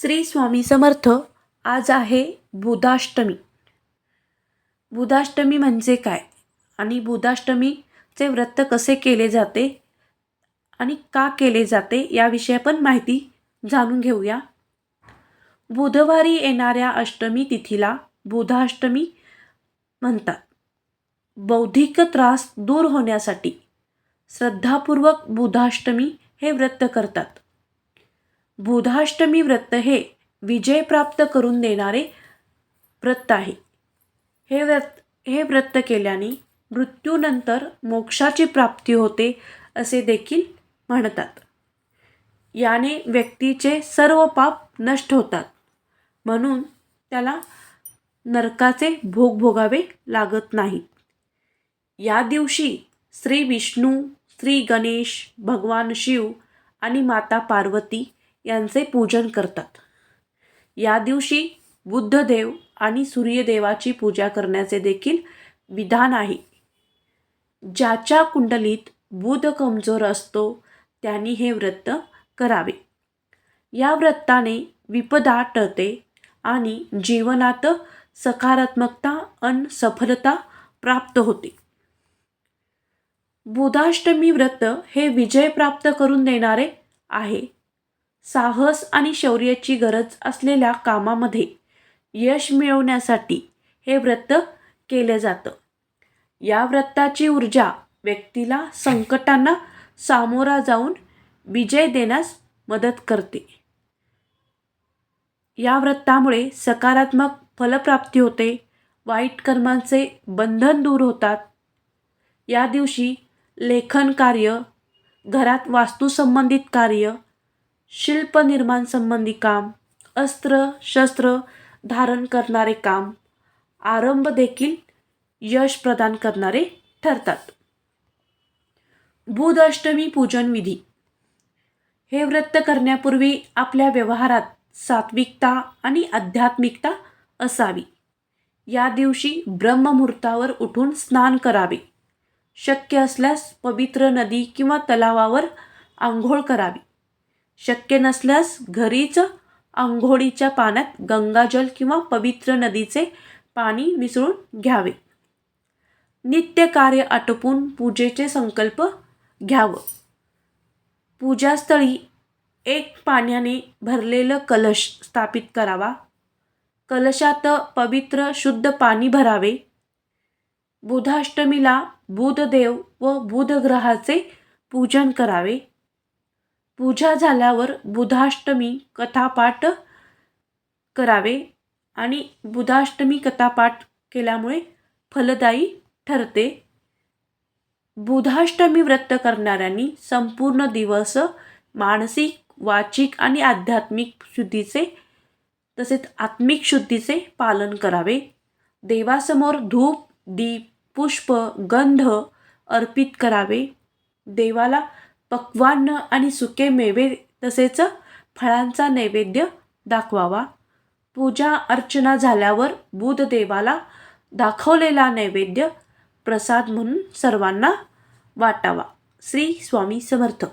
श्री स्वामी समर्थ आज आहे बुधाष्टमी. बुधाष्टमी म्हणजे काय? आणि बुधाष्टमीचे व्रत कसे केले जाते? आणि का केले जाते? याविषयी आपण माहिती जाणून घेऊया. बुधवारी येणाऱ्या अष्टमी तिथीला बुधाष्टमी म्हणतात. बौद्धिक त्रास दूर होण्यासाठी श्रद्धापूर्वक बुधाष्टमी हे व्रत करतात. बुधाष्टमी व्रत हे विजय प्राप्त करून देणारे व्रत आहे. हे व्रत हे व्रत केल्याने मृत्यूनंतर मोक्षाची प्राप्ती होते असे देखील म्हणतात. याने व्यक्तीचे सर्व पाप नष्ट होतात. म्हणून त्याला नरकाचे भोग भोगावे लागत नाहीत या दिवशी श्री विष्णू श्री गणेश भगवान शिव आणि माता पार्वती यांचे पूजन करतात. या दिवशी बुद्धदेव आणि सूर्यदेवाची पूजा करण्याचे देखील विधान आहे. ज्याच्या कुंडलीत बुध कमजोर असतो त्यांनी हे व्रत करावे. या व्रताने विपदा टळते आणि जीवनात सकारात्मकता अन सफलता प्राप्त होते. बुधाष्टमी व्रत हे विजय प्राप्त करून देणारे आहे. साहस आणि शौर्याची गरज असलेल्या कामामध्ये यश मिळवण्यासाठी हे व्रत केलं जातं. या व्रताची ऊर्जा व्यक्तीला संकटांना सामोरा जाऊन विजय देण्यास मदत करते. या व्रतामुळे सकारात्मक फलप्राप्ती होते वाईट कर्मांचे बंधन दूर होतात. या दिवशी लेखन कार्य घरात वास्तूसंबंधित कार्य शिल्पनिर्माण संबंधी काम अस्त्र शस्त्र धारण करणारे काम आरंभ देखील यश प्रदान करणारे ठरतात. बुधाष्टमी पूजन विधी. हे व्रत करण्यापूर्वी आपल्या व्यवहारात सात्विकता आणि आध्यात्मिकता असावी. या दिवशी ब्रह्ममुहूर्तावर उठून स्नान करावे. शक्य असल्यास पवित्र नदी किंवा तलावावर आंघोळ करावी. शक्य नसल्यास घरीच आंघोळीच्या पाण्यात गंगाजल किंवा पवित्र नदीचे पाणी मिसळून घ्यावे. नित्य कार्य आटोपून पूजेचे संकल्प घ्यावं. पूजास्थळी एक पाण्याने भरलेलं कलश स्थापित करावा. कलशात पवित्र शुद्ध पाणी भरावे. बुधाष्टमीला बुधदेव व बुधग्रहाचे पूजन करावे. पूजा झाल्यावर बुधाष्टमी कथापाठ करावे आणि बुधाष्टमी कथापाठ केल्यामुळे फलदायी ठरते. बुधाष्टमी व्रत करणाऱ्यांनी संपूर्ण दिवस मानसिक वाचिक आणि आध्यात्मिक शुद्धीचे तसेच आत्मिक शुद्धीचे पालन करावे. देवासमोर धूप दीप पुष्प गंध अर्पित करावे. देवाला पक्वान्न आणि सुके मेवे तसेच फळांचा नैवेद्य दाखवावा. पूजा अर्चना झाल्यावर बुधदेवाला दाखवलेला नैवेद्य प्रसाद म्हणून सर्वांना वाटावा. श्री स्वामी समर्थ.